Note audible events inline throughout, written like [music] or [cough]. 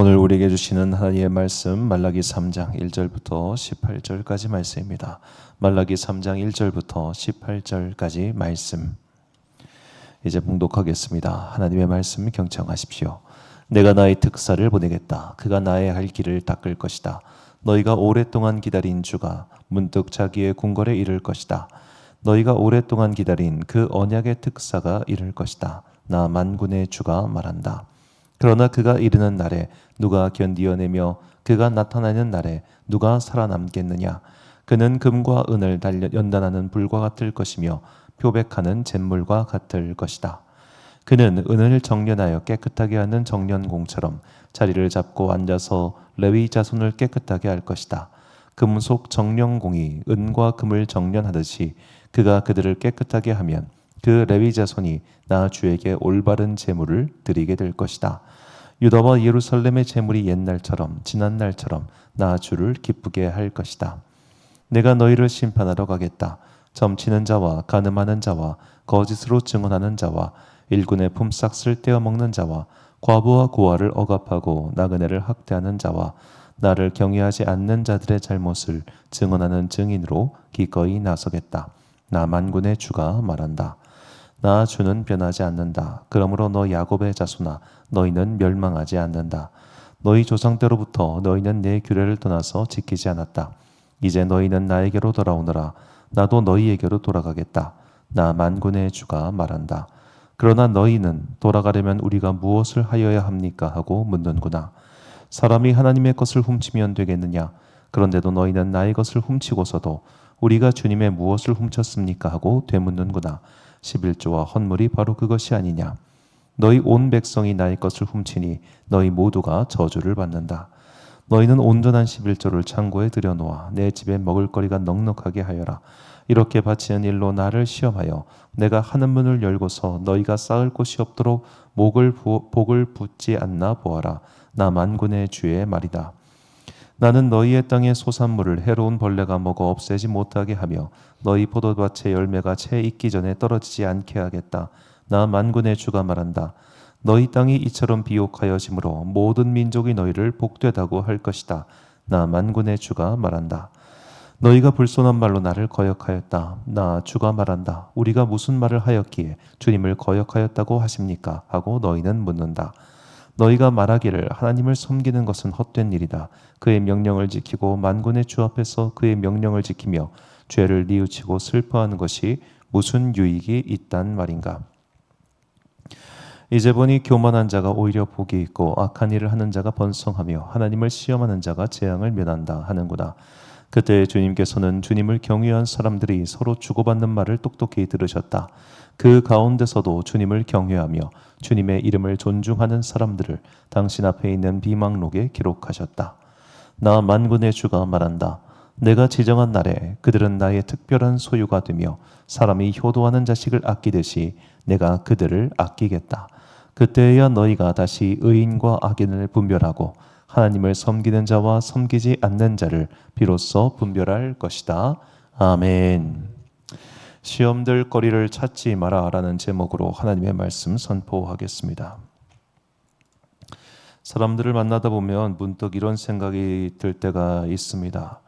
오늘 우리에게 주시는 하나님의 말씀 말라기 3장 1절부터 18절까지 말씀입니다. 말라기 3장 1절부터 18절까지 말씀. 이제 봉독하겠습니다. 하나님의 말씀 경청하십시오. 내가 나의 특사를 보내겠다. 그가 나의 할 길을 닦을 것이다. 너희가 오랫동안 기다린 주가 문득 자기의 궁궐에 이를 것이다. 너희가 오랫동안 기다린 그 언약의 특사가 이를 것이다. 나 만군의 주가 말한다. 그러나 그가 이르는 날에 누가 견디어내며 그가 나타나는 날에 누가 살아남겠느냐? 그는 금과 은을 달려 연단하는 불과 같을 것이며 표백하는 잿물과 같을 것이다. 그는 은을 정련하여 깨끗하게 하는 정련공처럼 자리를 잡고 앉아서 레위 자손을 깨끗하게 할 것이다. 금속 정령공이 은과 금을 정련하듯이 그가 그들을 깨끗하게 하면 그 레위 자손이 나 주에게 올바른 제물을 드리게 될 것이다. 유다와 예루살렘의 제물이 옛날처럼 지난 날처럼 나 주를 기쁘게 할 것이다. 내가 너희를 심판하러 가겠다. 점치는 자와 가늠하는 자와 거짓으로 증언하는 자와 일군의 품삯을 떼어 먹는 자와 과부와 고아를 억압하고 나그네를 학대하는 자와 나를 경외하지 않는 자들의 잘못을 증언하는 증인으로 기꺼이 나서겠다. 나 만군의 주가 말한다. 나 주는 변하지 않는다. 그러므로 너 야곱의 자손아 너희는 멸망하지 않는다. 너희 조상 때로부터 너희는 내 규례를 떠나서 지키지 않았다. 이제 너희는 나에게로 돌아오너라. 나도 너희에게로 돌아가겠다. 나 만군의 주가 말한다. 그러나 너희는 돌아가려면 우리가 무엇을 하여야 합니까? 하고 묻는구나. 사람이 하나님의 것을 훔치면 되겠느냐? 그런데도 너희는 나의 것을 훔치고서도 우리가 주님의 무엇을 훔쳤습니까? 하고 되묻는구나. 11조와 헌물이 바로 그것이 아니냐. 너희 온 백성이 나의 것을 훔치니 너희 모두가 저주를 받는다. 너희는 온전한 11조를 창고에 들여놓아 내 집에 먹을거리가 넉넉하게 하여라. 이렇게 바치는 일로 나를 시험하여 내가 하는 문을 열고서 너희가 쌓을 곳이 없도록 목을 부, 복을 붙지 않나 보아라. 나 만군의 주의 말이다. 나는 너희의 땅의 소산물을 해로운 벌레가 먹어 없애지 못하게 하며 너희 포도밭의 열매가 채 익기 전에 떨어지지 않게 하겠다. 나 만군의 주가 말한다. 너희 땅이 이처럼 비옥하여짐으로 모든 민족이 너희를 복되다고 할 것이다. 나 만군의 주가 말한다. 너희가 불손한 말로 나를 거역하였다. 나 주가 말한다. 우리가 무슨 말을 하였기에 주님을 거역하였다고 하십니까? 하고 너희는 묻는다. 너희가 말하기를 하나님을 섬기는 것은 헛된 일이다. 그의 명령을 지키고 만군의 주 앞에서 그의 명령을 지키며 죄를 뉘우치고 슬퍼하는 것이 무슨 유익이 있단 말인가? 이제 보니 교만한 자가 오히려 복이 있고 악한 일을 하는 자가 번성하며 하나님을 시험하는 자가 재앙을 면한다 하는구나. 그때 주님께서는 주님을 경외한 사람들이 서로 주고받는 말을 똑똑히 들으셨다. 그 가운데서도 주님을 경외하며 주님의 이름을 존중하는 사람들을 당신 앞에 있는 비망록에 기록하셨다. 나 만군의 주가 말한다. 내가 지정한 날에 그들은 나의 특별한 소유가 되며 사람이 효도하는 자식을 아끼듯이 내가 그들을 아끼겠다. 그때야 너희가 다시 의인과 악인을 분별하고 하나님을 섬기는 자와 섬기지 않는 자를 비로소 분별할 것이다. 아멘. 시험될 거리를 찾지 마라라는 제목으로 하나님의 말씀 선포하겠습니다. 사람들을 만나다 보면 문득 이런 생각이 들 때가 있습니다.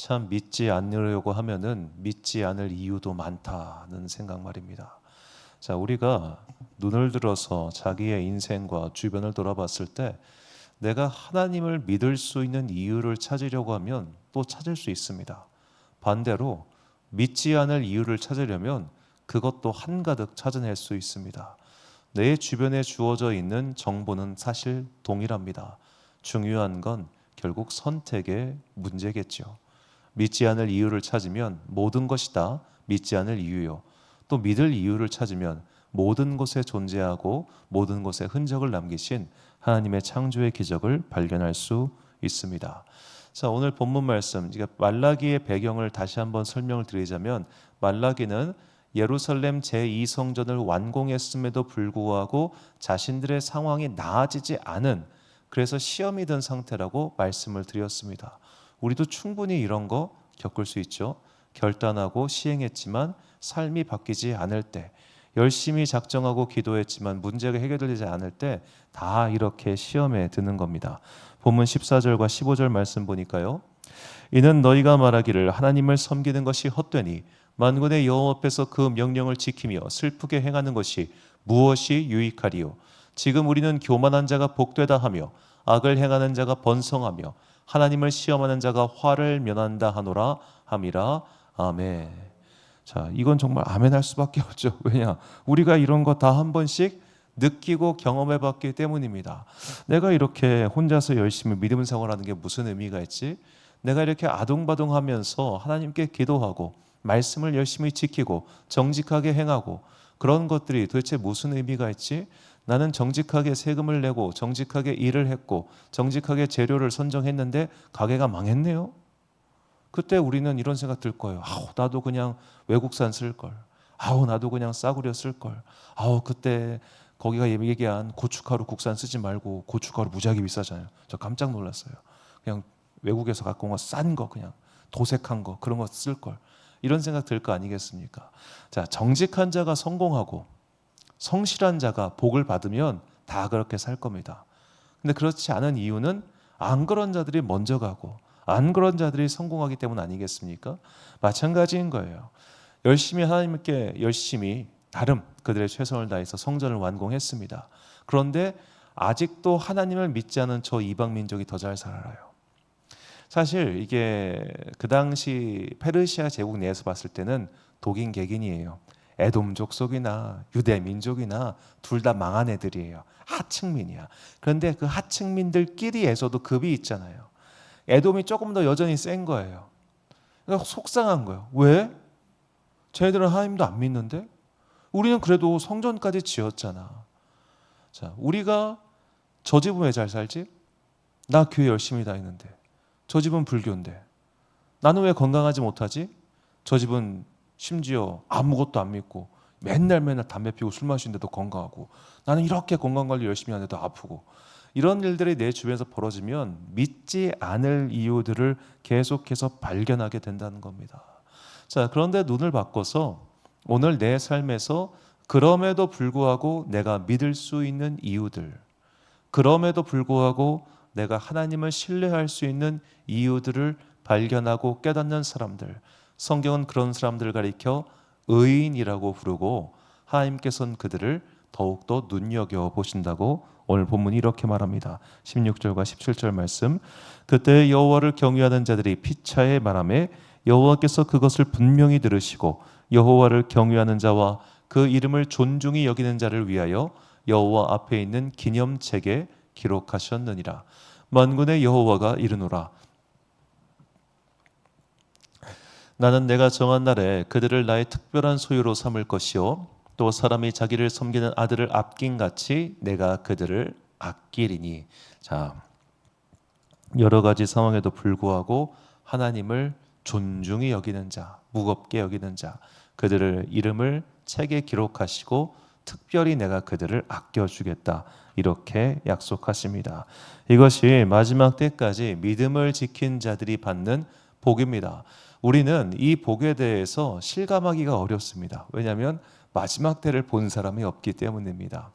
참 믿지 않으려고 하면은 믿지 않을 이유도 많다는 생각 말입니다. 자, 우리가 눈을 들어서 자기의 인생과 주변을 돌아봤을 때 내가 하나님을 믿을 수 있는 이유를 찾으려고 하면 또 찾을 수 있습니다. 반대로 믿지 않을 이유를 찾으려면 그것도 한가득 찾아낼 수 있습니다. 내 주변에 주어져 있는 정보는 사실 동일합니다. 중요한 건 결국 선택의 문제겠죠. 믿지 않을 이유를 찾으면 모든 것이 다 믿지 않을 이유요. 또 믿을 이유를 찾으면 모든 곳에 존재하고 모든 곳에 흔적을 남기신 하나님의 창조의 기적을 발견할 수 있습니다. 자, 오늘 본문 말씀, 그러니까 말라기의 배경을 다시 한번 설명을 드리자면 말라기는 예루살렘 제2성전을 완공했음에도 불구하고 자신들의 상황이 나아지지 않은 그래서 시험이 든 상태라고 말씀을 드렸습니다. 우리도 충분히 이런 거 겪을 수 있죠. 결단하고 시행했지만 삶이 바뀌지 않을 때 열심히 작정하고 기도했지만 문제가 해결되지 않을 때 다 이렇게 시험에 드는 겁니다. 본문 14절과 15절 말씀 보니까요. 이는 너희가 말하기를 하나님을 섬기는 것이 헛되니 만군의 여호와 앞에서 그 명령을 지키며 슬프게 행하는 것이 무엇이 유익하리요 지금 우리는 교만한 자가 복되다 하며 악을 행하는 자가 번성하며 하나님을 시험하는 자가 화를 면한다 하노라 함이라 아멘. 자, 이건 정말 아멘 할 수밖에 없죠. [laughs] 왜냐? 우리가 이런 거 다 한 번씩 느끼고 경험해 봤기 때문입니다. 내가 이렇게 혼자서 열심히 믿음 생활하는 게 무슨 의미가 있지? 내가 이렇게 아동바동 하면서 하나님께 기도하고 말씀을 열심히 지키고 정직하게 행하고 그런 것들이 도대체 무슨 의미가 있지? 나는 정직하게 세금을 내고 정직하게 일을 했고 정직하게 재료를 선정했는데 가게가 망했네요. 그때 우리는 이런 생각 들 거예요. 아우 나도 그냥 외국산 쓸 걸. 아우 나도 그냥 싸구려 쓸 걸. 아우 그때 거기가 얘기한 고춧가루 국산 쓰지 말고 고춧가루 무지하게 비싸잖아요. 저 깜짝 놀랐어요. 그냥 외국에서 갖고 온 거 싼 거 그냥 도색한 거 그런 거 쓸 걸. 이런 생각 들 거 아니겠습니까? 자, 정직한 자가 성공하고 성실한 자가 복을 받으면 다 그렇게 살 겁니다. 근데 그렇지 않은 이유는 안 그런 자들이 먼저 가고 안 그런 자들이 성공하기 때문 아니겠습니까? 마찬가지인 거예요. 열심히 하나님께 열심히 나름 그들의 최선을 다해서 성전을 완공했습니다. 그런데 아직도 하나님을 믿지 않은 저 이방 민족이 더 잘 살아요. 사실 이게 그 당시 페르시아 제국 내에서 봤을 때는 독인 객인이에요. 에돔 족속이나 유대 민족이나 둘 다 망한 애들이에요. 하층민이야. 그런데 그 하층민들끼리에서도 급이 있잖아요. 에돔이 조금 더 여전히 센 거예요. 그러니까 속상한 거예요. 왜? 쟤네들은 하나님도 안 믿는데? 우리는 그래도 성전까지 지었잖아. 자, 우리가 저 집은 왜 잘 살지? 나 교회 열심히 다니는데. 저 집은 불교인데. 나는 왜 건강하지 못하지? 저 집은 심지어 아무것도 안 믿고 맨날 맨날 담배 피우고 술 마시는데도 건강하고 나는 이렇게 건강 관리 열심히 하는데도 아프고 이런 일들이 내 주변에서 벌어지면 믿지 않을 이유들을 계속해서 발견하게 된다는 겁니다. 자, 그런데 눈을 바꿔서 오늘 내 삶에서 그럼에도 불구하고 내가 믿을 수 있는 이유들, 그럼에도 불구하고 내가 하나님을 신뢰할 수 있는 이유들을 발견하고 깨닫는 사람들, 성경은 그런 사람들을 가리켜 의인이라고 부르고 하나님께서는 그들을 더욱더 눈여겨 보신다고 오늘 본문이 이렇게 말합니다. 16절과 17절 말씀. 그때 여호와를 경외하는 자들이 피차에 말하매 여호와께서 그것을 분명히 들으시고 여호와를 경외하는 자와 그 이름을 존중히 여기는 자를 위하여 여호와 앞에 있는 기념책에 기록하셨느니라. 만군의 여호와가 이르노라. 나는 내가 정한 날에 그들을 나의 특별한 소유로 삼을 것이요 또 사람이 자기를 섬기는 아들을 아낀 같이 내가 그들을 아끼리니 자 여러 가지 상황에도 불구하고 하나님을 존중히 여기는 자 무겁게 여기는 자 그들을 이름을 책에 기록하시고 특별히 내가 그들을 아껴 주겠다 이렇게 약속하십니다. 이것이 마지막 때까지 믿음을 지킨 자들이 받는 복입니다. 우리는 이 복에 대해서 실감하기가 어렵습니다. 왜냐하면 마지막 때를 본 사람이 없기 때문입니다.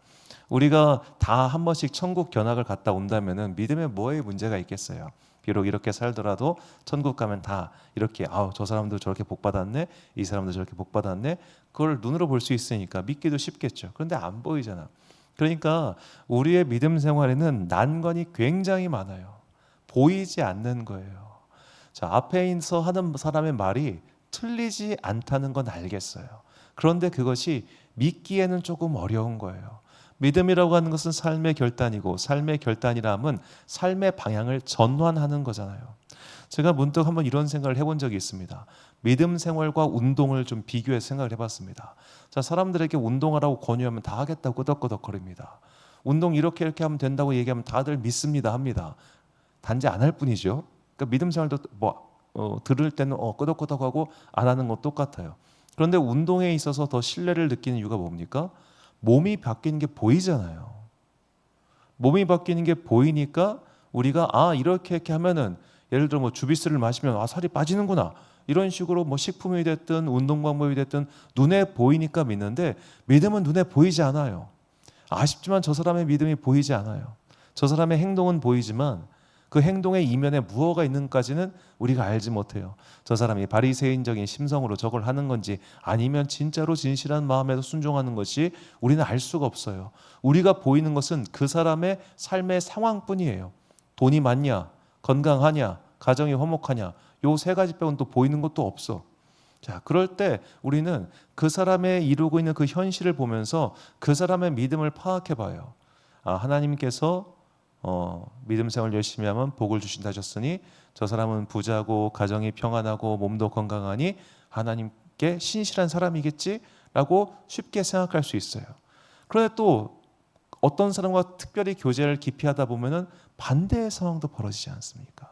우리가 다 한 번씩 천국 견학을 갔다 온다면은 믿음에 뭐에 문제가 있겠어요? 비록 이렇게 살더라도 천국 가면 다 이렇게 아우 저 사람도 저렇게 복 받았네, 이 사람도 저렇게 복 받았네. 그걸 눈으로 볼 수 있으니까 믿기도 쉽겠죠. 그런데 안 보이잖아. 그러니까 우리의 믿음 생활에는 난관이 굉장히 많아요. 보이지 않는 거예요. 자, 앞에서 하는 사람의 말이 틀리지 않다는 건 알겠어요. 그런데 그것이 믿기에는 조금 어려운 거예요. 믿음이라고 하는 것은 삶의 결단이고 삶의 결단이라면 삶의 방향을 전환하는 거잖아요. 제가 문득 한번 이런 생각을 해본 적이 있습니다. 믿음 생활과 운동을 좀 비교해서 생각을 해봤습니다. 자, 사람들에게 운동하라고 권유하면 다 하겠다고 끄덕끄덕거립니다. 운동 이렇게 이렇게 하면 된다고 얘기하면 다들 믿습니다 합니다. 단지 안 할 뿐이죠. 그러니까 믿음 생활도 뭐 어, 들을 때는 어, 끄덕끄덕하고 안 하는 건 똑같아요. 그런데 운동에 있어서 더 신뢰를 느끼는 이유가 뭡니까? 몸이 바뀌는 게 보이잖아요. 몸이 바뀌는 게 보이니까 우리가 아 이렇게 이렇게 하면은 예를 들어 뭐 주비스를 마시면 아 살이 빠지는구나 이런 식으로 뭐 식품이 됐든 운동 방법이 됐든 눈에 보이니까 믿는데 믿음은 눈에 보이지 않아요. 아쉽지만 저 사람의 믿음이 보이지 않아요. 저 사람의 행동은 보이지만 그 행동의 이면에 무엇가 있는까지는 우리가 알지 못해요. 저 사람이 바리새인적인 심성으로 저걸 하는 건지 아니면 진짜로 진실한 마음에서 순종하는 것이 우리는 알 수가 없어요. 우리가 보이는 것은 그 사람의 삶의 상황뿐이에요. 돈이 많냐, 건강하냐, 가정이 화목하냐, 요 세 가지 빼고는 또 보이는 것도 없어. 자, 그럴 때 우리는 그 사람의 이루고 있는 그 현실을 보면서 그 사람의 믿음을 파악해 봐요. 아, 하나님께서 어, 믿음 생활 열심히 하면 복을 주신다 하셨으니 저 사람은 부자고 가정이 평안하고 몸도 건강하니 하나님께 신실한 사람이겠지라고 쉽게 생각할 수 있어요. 그런데 또 어떤 사람과 특별히 교제를 깊이 하다 보면은 반대의 상황도 벌어지지 않습니까?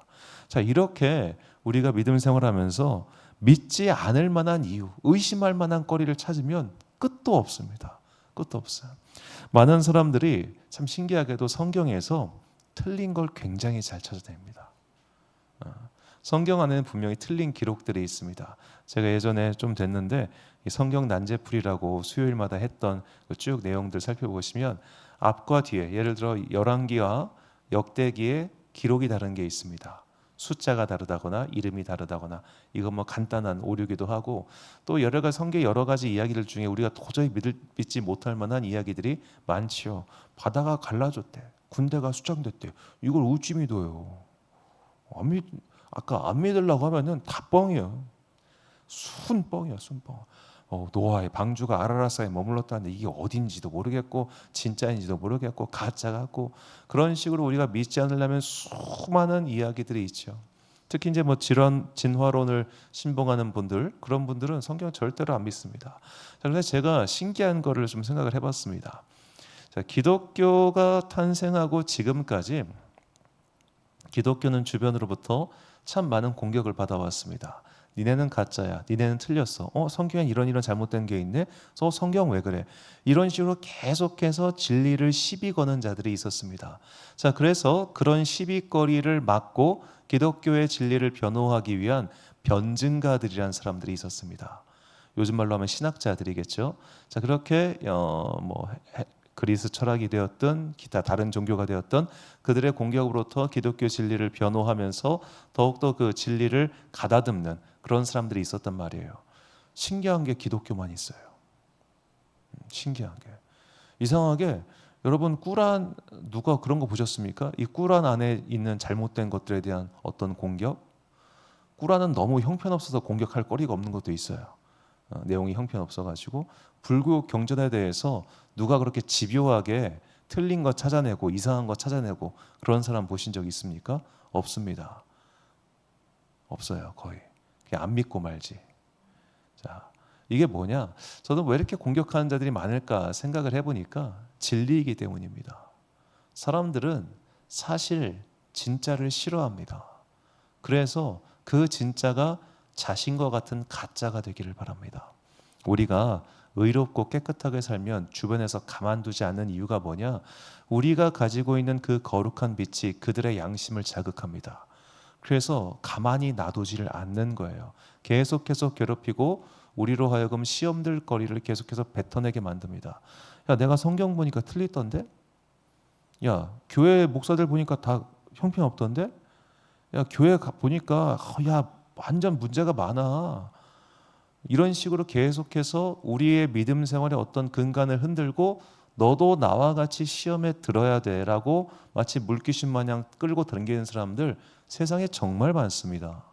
자, 이렇게 우리가 믿음 생활하면서 믿지 않을 만한 이유, 의심할 만한 거리를 찾으면 끝도 없습니다. 끝도 없어요. 많은 사람들이 참 신기하게도 성경에서 틀린 걸 굉장히 잘 찾아냅니다. 어, 성경 안에는 분명히 틀린 기록들이 있습니다. 제가 예전에 좀 됐는데 성경 난제풀이라고 수요일마다 했던 그쭉 내용들 살펴보시면 앞과 뒤에 예를 들어 열왕기와 역대기에 기록이 다른 게 있습니다. 숫자가 다르다거나 이름이 다르다거나 이건 뭐 간단한 오류기도 하고 또 여러 가지 성경 여러 가지 이야기들 중에 우리가 도저히 믿을, 믿지 못할 만한 이야기들이 많지요. 바다가 갈라졌대. 군대가 수장됐대. 이걸 우찌 믿어요. 안 믿, 아까 안 믿으려고 하면은 다 뻥이에요. 순 뻥이야, 순 뻥. 어, 노아의 방주가 아라라사에 머물렀다는데 이게 어딘지도 모르겠고 진짜인지도 모르겠고 가짜 같고 그런 식으로 우리가 믿지 않으려면 수많은 이야기들이 있죠. 특히 이제 뭐 질환 진화론을 신봉하는 분들 그런 분들은 성경 절대로 안 믿습니다. 그래서 제가 신기한 거를 좀 생각을 해봤습니다. 자, 기독교가 탄생하고 지금까지 기독교는 주변으로부터 참 많은 공격을 받아왔습니다. 니네는 가짜야. 니네는 틀렸어. 어, 성경에 이런 이런 잘못된 게 있네. 서 성경 왜 그래? 이런 식으로 계속해서 진리를 시비 거는 자들이 있었습니다. 자, 그래서 그런 시비거리를 막고 기독교의 진리를 변호하기 위한 변증가들이란 사람들이 있었습니다. 요즘 말로 하면 신학자들이겠죠. 자, 그렇게 어 뭐 그리스 철학이 되었던 기타 다른 종교가 되었던 그들의 공격으로부터 기독교 진리를 변호하면서 더욱더 그 진리를 가다듬는 그런 사람들이 있었단 말이에요. 신기한 게 기독교만 있어요. 음, 신기한 게 이상하게 여러분 꾸란 누가 그런 거 보셨습니까? 이 꾸란 안에 있는 잘못된 것들에 대한 어떤 공격? 꾸란은 너무 형편없어서 공격할 거리가 없는 것도 있어요. 어, 내용이 형편없어가지고 불교 경전에 대해서 누가 그렇게 집요하게 틀린 거 찾아내고 이상한 거 찾아내고 그런 사람 보신 적 있습니까? 없습니다. 없어요 거의. 그냥 안 믿고 말지. 자 이게 뭐냐? 저도 왜 이렇게 공격하는 자들이 많을까 생각을 해보니까 진리이기 때문입니다. 사람들은 사실 진짜를 싫어합니다. 그래서 그 진짜가 자신과 같은 가짜가 되기를 바랍니다. 우리가 의롭고 깨끗하게 살면 주변에서 가만두지 않는 이유가 뭐냐? 우리가 가지고 있는 그 거룩한 빛이 그들의 양심을 자극합니다. 그래서 가만히 놔두지를 않는 거예요. 계속해서 괴롭히고 우리로 하여금 시험들 거리를 계속해서 뱉어내게 만듭니다. 야, 내가 성경 보니까 틀리던데? 야, 교회 목사들 보니까 다 형편없던데? 야, 교회 보니까 어, 야, 완전 문제가 많아. 이런 식으로 계속해서 우리의 믿음 생활의 어떤 근간을 흔들고 너도 나와 같이 시험에 들어야 돼라고 마치 물귀신 마냥 끌고 당기는 사람들 세상에 정말 많습니다.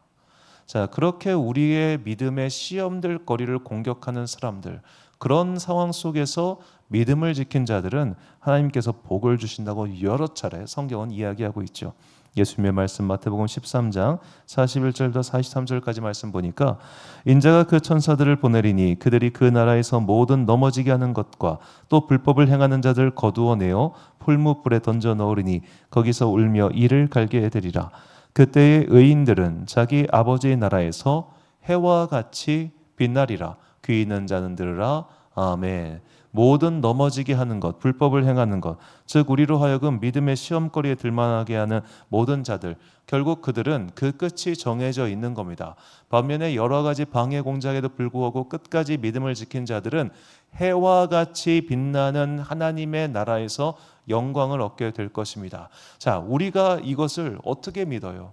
자, 그렇게 우리의 믿음의 시험들 거리를 공격하는 사람들 그런 상황 속에서 믿음을 지킨 자들은 하나님께서 복을 주신다고 여러 차례 성경은 이야기하고 있죠. 예수님의 말씀 마태복음 13장 41절부터 43절까지 말씀 보니까 인자가 그 천사들을 보내리니 그들이 그 나라에서 모든 넘어지게 하는 것과 또 불법을 행하는 자들 거두어 내어 풀무불에 던져 넣으리니 거기서 울며 이를 갈게 해드리라 그때의 의인들은 자기 아버지의 나라에서 해와 같이 빛나리라 귀 있는 자는 들으라 아멘 모든 넘어지게 하는 것, 불법을 행하는 것, 즉 우리로 하여금 믿음의 시험거리에 들만하게 하는 모든 자들, 결국 그들은 그 끝이 정해져 있는 겁니다. 반면에 여러 가지 방해 공작에도 불구하고 끝까지 믿음을 지킨 자들은 해와 같이 빛나는 하나님의 나라에서 영광을 얻게 될 것입니다. 자, 우리가 이것을 어떻게 믿어요?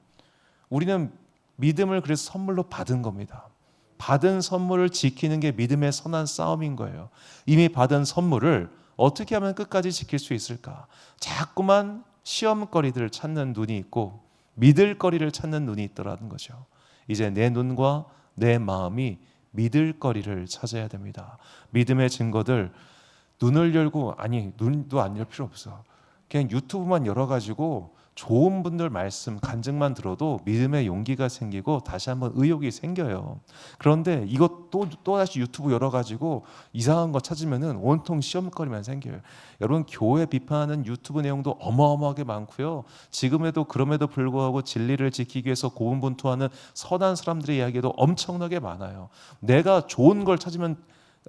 우리는 믿음을 그래서 선물로 받은 겁니다. 받은 선물을 지키는 게 믿음의 선한 싸움인 거예요. 이미 받은 선물을 어떻게 하면 끝까지 지킬 수 있을까? 자꾸만 시험거리들을 찾는 눈이 있고 믿을 거리를 찾는 눈이 있더라는 거죠. 이제 내 눈과 내 마음이 믿을 거리를 찾아야 됩니다. 믿음의 증거들 눈을 열고 아니 눈도 안 열 필요 없어. 그냥 유튜브만 열어가지고 좋은 분들 말씀 간증만 들어도 믿음의 용기가 생기고 다시 한번 의욕이 생겨요. 그런데 이것 또 또 다시 유튜브 열어 가지고 이상한 거 찾으면은 온통 시험거리만 생겨요. 여러분 교회 비판하는 유튜브 내용도 어마어마하게 많고요. 지금에도 그럼에도 불구하고 진리를 지키기 위해서 고분분투하는 선한 사람들의 이야기도 엄청나게 많아요. 내가 좋은 걸 찾으면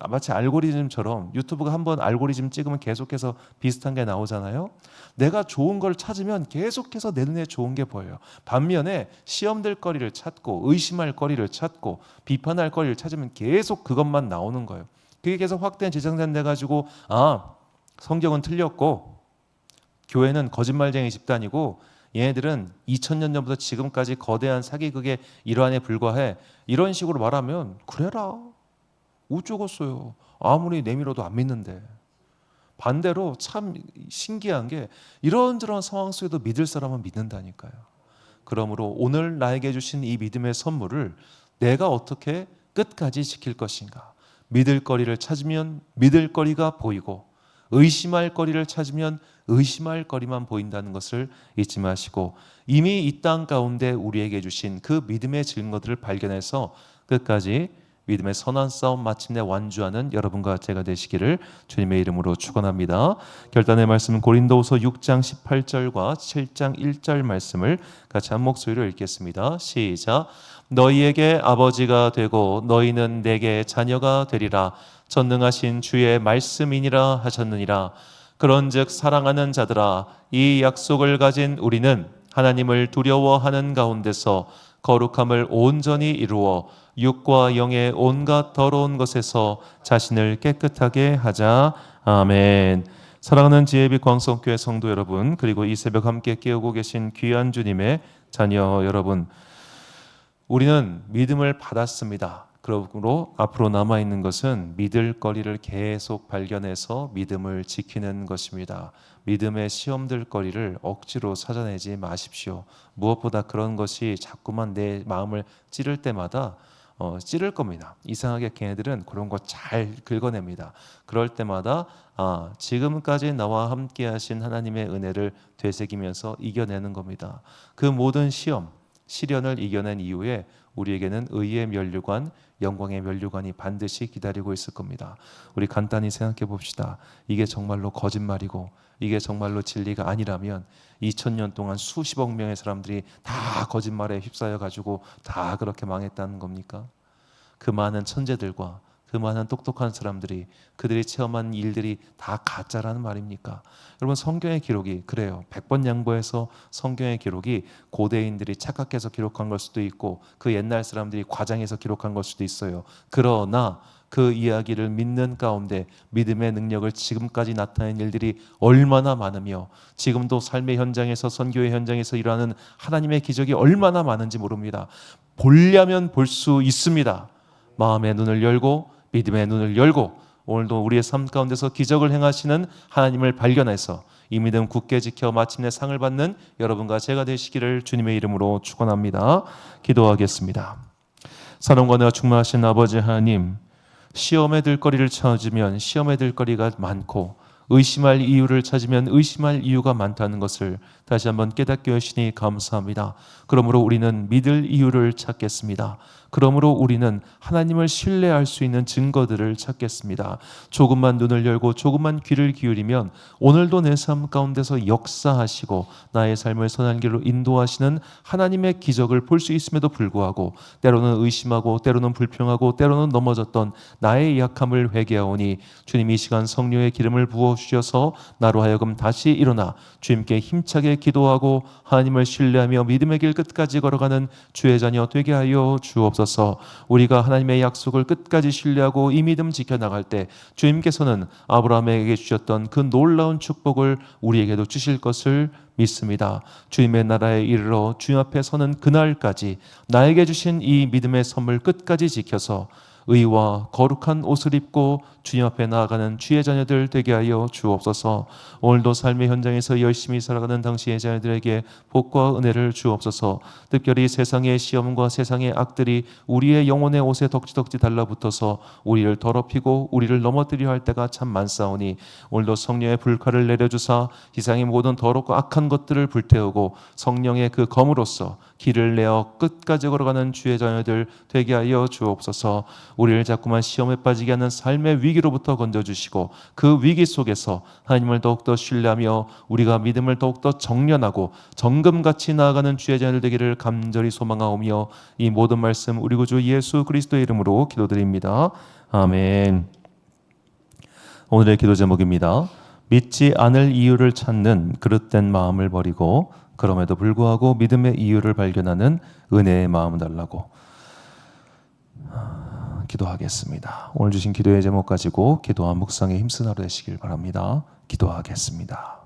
마치 알고리즘처럼 유튜브가 한번 알고리즘 찍으면 계속해서 비슷한 게 나오잖아요. 내가 좋은 걸 찾으면 계속해서 내 눈에 좋은 게 보여요. 반면에 시험될 거리를 찾고 의심할 거리를 찾고 비판할 거리를 찾으면 계속 그것만 나오는 거예요. 그게 계속 확대된 지정된 돼 가지고 아, 성경은 틀렸고 교회는 거짓말쟁이 집단이고 얘네들은 2000년 전부터 지금까지 거대한 사기극의 일환에 불과해. 이런 식으로 말하면 그래라. 우쭈었어요 아무리 내밀어도 안 믿는데. 반대로 참 신기한 게 이런저런 상황 속에도 믿을 사람은 믿는다니까요. 그러므로 오늘 나에게 주신 이 믿음의 선물을 내가 어떻게 끝까지 지킬 것인가? 믿을 거리를 찾으면 믿을 거리가 보이고 의심할 거리를 찾으면 의심할 거리만 보인다는 것을 잊지 마시고 이미 이 땅 가운데 우리에게 주신 그 믿음의 증거들을 발견해서 끝까지 믿음의 선한 싸움 마침내 완주하는 여러분과 제가 되시기를 주님의 이름으로 축원합니다. 결단의 말씀은 고린도후서 6장 18절과 7장 1절 말씀을 같이 한 목소리로 읽겠습니다. 시작. 너희에게 아버지가 되고 너희는 내게 자녀가 되리라. 전능하신 주의 말씀이니라 하셨느니라. 그런즉 사랑하는 자들아 이 약속을 가진 우리는 하나님을 두려워하는 가운데서 거룩함을 온전히 이루어 육과 영의 온갖 더러운 것에서 자신을 깨끗하게 하자. 아멘. 사랑하는 지혜빛 광성교회 성도 여러분, 그리고 이 새벽 함께 깨우고 계신 귀한 주님의 자녀 여러분, 우리는 믿음을 받았습니다. 그러므로 앞으로 남아 있는 것은 믿을 거리를 계속 발견해서 믿음을 지키는 것입니다. 믿음의 시험들 거리를 억지로 찾아내지 마십시오. 무엇보다 그런 것이 자꾸만 내 마음을 찌를 때마다 어, 찌를 겁니다. 이상하게 걔네들은 그런 거 잘 긁어냅니다. 그럴 때마다 아, 지금까지 나와 함께 하신 하나님의 은혜를 되새기면서 이겨내는 겁니다. 그 모든 시험, 시련을 이겨낸 이후에 우리에게는 의의 면류관, 영광의 면류관이 반드시 기다리고 있을 겁니다. 우리 간단히 생각해 봅시다. 이게 정말로 거짓말이고 이게 정말로 진리가 아니라면 2000년 동안 수십억 명의 사람들이 다 거짓말에 휩싸여 가지고 다 그렇게 망했다는 겁니까? 그 많은 천재들과 그 많은 똑똑한 사람들이 그들이 체험한 일들이 다 가짜라는 말입니까? 여러분 성경의 기록이 그래요. 100번 양보해서 성경의 기록이 고대인들이 착각해서 기록한 걸 수도 있고 그 옛날 사람들이 과장해서 기록한 걸 수도 있어요. 그러나 그 이야기를 믿는 가운데 믿음의 능력을 지금까지 나타낸 일들이 얼마나 많으며 지금도 삶의 현장에서 선교의 현장에서 일어나는 하나님의 기적이 얼마나 많은지 모릅니다. 보려면 볼 수 있습니다. 마음의 눈을 열고 믿음의 눈을 열고 오늘도 우리의 삶 가운데서 기적을 행하시는 하나님을 발견해서 이 믿음 굳게 지켜 마침내 상을 받는 여러분과 제가 되시기를 주님의 이름으로 축원합니다. 기도하겠습니다. 사랑과 충만하신 아버지 하나님 시험에 들 거리를 찾으면 시험에 들 거리가 많고 의심할 이유를 찾으면 의심할 이유가 많다는 것을 다시 한번 깨닫게 하시니 감사합니다. 그러므로 우리는 믿을 이유를 찾겠습니다. 그러므로 우리는 하나님을 신뢰할 수 있는 증거들을 찾겠습니다. 조금만 눈을 열고 조금만 귀를 기울이면 오늘도 내 삶 가운데서 역사하시고 나의 삶을 선한 길로 인도하시는 하나님의 기적을 볼 수 있음에도 불구하고 때로는 의심하고 때로는 불평하고 때로는 넘어졌던 나의 약함을 회개하오니 주님 이 시간 성령의 기름을 부어 주셔서 나로 하여금 다시 일어나 주님께 힘차게 기도하고 하나님을 신뢰하며 믿음의 길 끝까지 걸어가는 주의 자녀 되게 하여 주옵소서. 우리가 하나님의 약속을 끝까지 신뢰하고 이 믿음 지켜 나갈 때 주님께서는 아브라함에게 주셨던 그 놀라운 축복을 우리에게도 주실 것을 믿습니다. 주님의 나라에 이르러 주님 앞에 서는 그날까지 나에게 주신 이 믿음의 선물 끝까지 지켜서 의와 거룩한 옷을 입고 주님 앞에 나아가는 주의 자녀들 되게 하여 주옵소서. 오늘도 삶의 현장에서 열심히 살아가는 당신의 자녀들에게 복과 은혜를 주옵소서. 특별히 세상의 시험과 세상의 악들이 우리의 영혼의 옷에 덕지덕지 달라붙어서 우리를 더럽히고 우리를 넘어뜨려 할 때가 참 많사오니 오늘도 성령의 불칼을 내려주사 세상의 모든 더럽고 악한 것들을 불태우고 성령의 그 검으로서 길을 내어 끝까지 걸어가는 주의 자녀들 되게 하여 주옵소서. 우리를 자꾸만 시험에 빠지게 하는 삶의 위기 로부터 건져주시고 그 위기 속에서 하나님을 더욱더 신뢰하며 우리가 믿음을 더욱더 정련하고 정금같이 나아가는 주의 자녀들 되기를 간절히 소망하오며 이 모든 말씀 우리 구주 예수 그리스도의 이름으로 기도드립니다. 아멘. 오늘의 기도 제목입니다. 믿지 않을 이유를 찾는 그릇된 마음을 버리고 그럼에도 불구하고 믿음의 이유를 발견하는 은혜의 마음 달라고 기도하겠습니다. 오늘 주신 기도의 제목 가지고 기도와 묵상에 힘쓰는 하루 되시길 바랍니다. 기도하겠습니다.